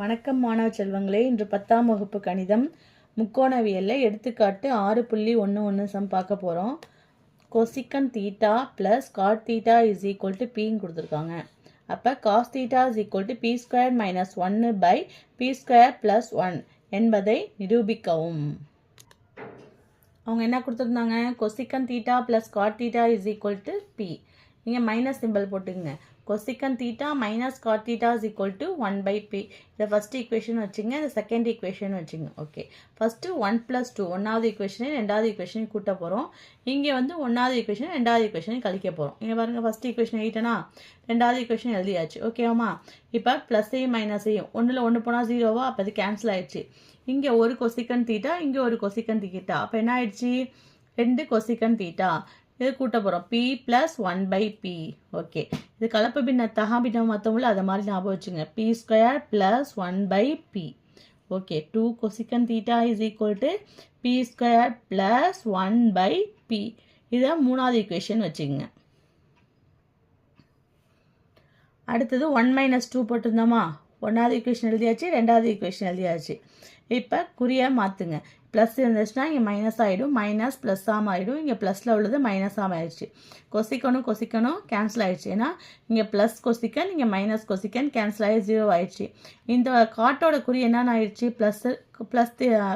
வணக்கம் மாணவ செல்வங்களே. இன்று பத்தாம் வகுப்பு கணிதம். முக்கோணவியலில் எடுத்துக்காட்டு ஆறு புள்ளி ஒன்று ஒன்று சம் பார்க்க போகிறோம் cosecant theta plus cot theta is equal to பின்னு கொடுத்துருக்காங்க. அப்போ cos theta is equal to B square minus ஒன்று by B square plus one என்பதை நிரூபிக்கவும். அவங்க என்ன கொடுத்துருந்தாங்க? Cosecant theta plus cot theta is equal to B நீங்கள் மைனஸ் சிம்பிள் போட்டுக்கங்க. Cosecant theta minus cot theta is equal to one by B இதை first equation வச்சுங்க இந்த செகண்ட் ஈக்குவேஷன் வச்சுங்க. Okay first one plus two ஒன்றாவது ஈக்குவேஷனை ரெண்டாவது ஈக்குவேஷனையும் கூட்ட போகிறோம் இங்கே வந்து ஒன்றாவது ஈக்குவேஷன் ரெண்டாவது ஈக்குவேஷனையும் கழிக்க போகிறோம் இங்கே பாருங்கள் ஃபஸ்ட் ஈக்குவேஷன் எயிட்டனா ரெண்டாவது ஈக்குவேஷன் எழுதியாச்சு. ஓகேவாம்மா இப்போ ப்ளஸ்ஸையும் மைனஸையும் ஒன்றில் ஒன்று போனால் ஜீரோவா அப்போ அது கேன்சல் ஆயிடுச்சு. இங்கே ஒரு கொசிக்கன் தீட்டா இங்கே ஒரு கொசிக்கன் தீட்டா அப்போ என்ன ஆயிடுச்சு? ரெண்டு கொசிக்கன் தீட்டா இது கூட்ட போகிறோம் B plus one by B okay இது கலப்பு பின்ன தகா பின்னம் மற்றவங்களும் அதை மாதிரி ஞாபகம் வச்சுங்க B square plus one by B okay two cosecant theta is equal to B square plus one by B இதை மூணாவது ஈக்குவேஷன் வச்சுக்கோங்க. அடுத்தது ஒன் மைனஸ் டூ போட்டிருந்தோமா? ஒன்றாவது ஈக்குவேஷன் எழுதியாச்சு ரெண்டாவது ஈக்குவேஷன் எழுதியாச்சு. இப்போ குறியை மாற்றுங்க ப்ளஸ் இருந்துச்சுன்னா இங்கே மைனஸ் ஆகிடும் மைனஸ் ப்ளஸ்ஸாக ஆகிடும் இங்கே ப்ளஸில் உள்ளது மைனஸாக ஆயிடுச்சு. கொசிக்கணும் கொசிக்கணும் கேன்சல் ஆகிடுச்சு ஏன்னா இங்கே ப்ளஸ் கொசிக்கன் இங்கே மைனஸ் கொசிக்கன் கேன்சல் ஆகி ஜீரோ ஆயிடுச்சு. இந்த காட்டோட குறி என்னென்ன ஆயிடுச்சு? ப்ளஸ் ப்ளஸ்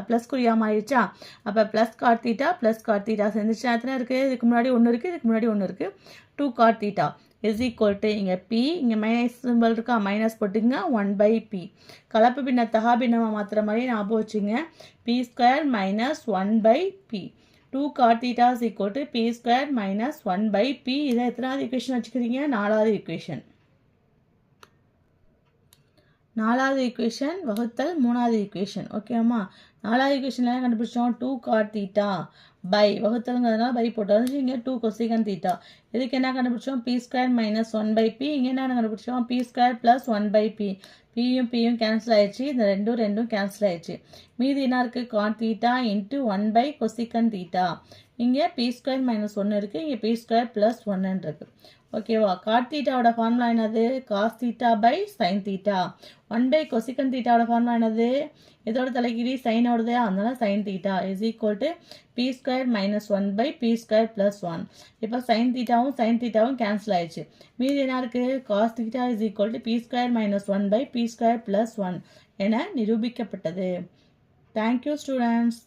ப்ளஸ் குறியாமல் ஆயிடுச்சா? அப்போ plus cot theta plus cot theta சேர்ந்துச்சு எத்தனை இருக்குது இதுக்கு முன்னாடி ஒன்று இருக்குது இதுக்கு முன்னாடி ஒன்று இருக்குது two cot theta is equal to இங்கே பி இங்கே மைனஸ் சிம்பிள் இருக்கா? மைனஸ் போட்டுங்க ஒன் பை பி கலப்பு பின்ன தகா பின்னமாக மாற்றுற மாதிரி ஞாபகம் வச்சுங்க. B square minus one by B two cot theta is equal to B square minus one by B இதை எத்தனாவது ஈக்குவேஷன் வச்சுக்கிறீங்க? நாலாவது ஈக்குவேஷன் நாலாவது ஈக்குவேஷன் வகுத்தல் மூணாவது ஈக்குவேஷன் ஓகேம்மா நாலாவது ஈக்குவேஷன் என்ன கண்டுபிடிச்சோம்? டூ காட் தீட்டா பை வகுத்தலுங்கிறதுனால பை போட்டோம். இங்கே டூ கொசிகன் தீட்டா இதுக்கு என்ன கண்டுபிடிச்சோம்? B square minus one by B இங்கே என்ன கண்டுபிடிச்சோம்? B square plus one by B பியும் பியும் கேன்சல் ஆயிடுச்சு. இந்த ரெண்டும் ரெண்டும் கேன்சல் ஆயிடுச்சு. மீதி என்ன இருக்குது cot theta into one by cosecant theta இங்கே பி ஸ்கொயர் மைனஸ் ஒன்று இருக்குது இங்கே பி ஸ்கொயர் ப்ளஸ் ஒன்றுன்னு இருக்குது ஓகேவா காட் தீட்டாவோட ஃபார்முலா என்னது? Cos theta by sine theta one by cosecant தீட்டாவோட formula என்னது? இதோட தலைகிரி சைனோடது அதனால sine theta is equal to B square minus one by B square plus one இப்போ சைன் தீட்டாவும் சைன் தீட்டாவும் கேன்சல் ஆயிடுச்சு. மீதி என்ன இருக்குது cos theta is equal to B square minus one by B square plus one என நிரூபிக்கப்பட்டது. Thank you students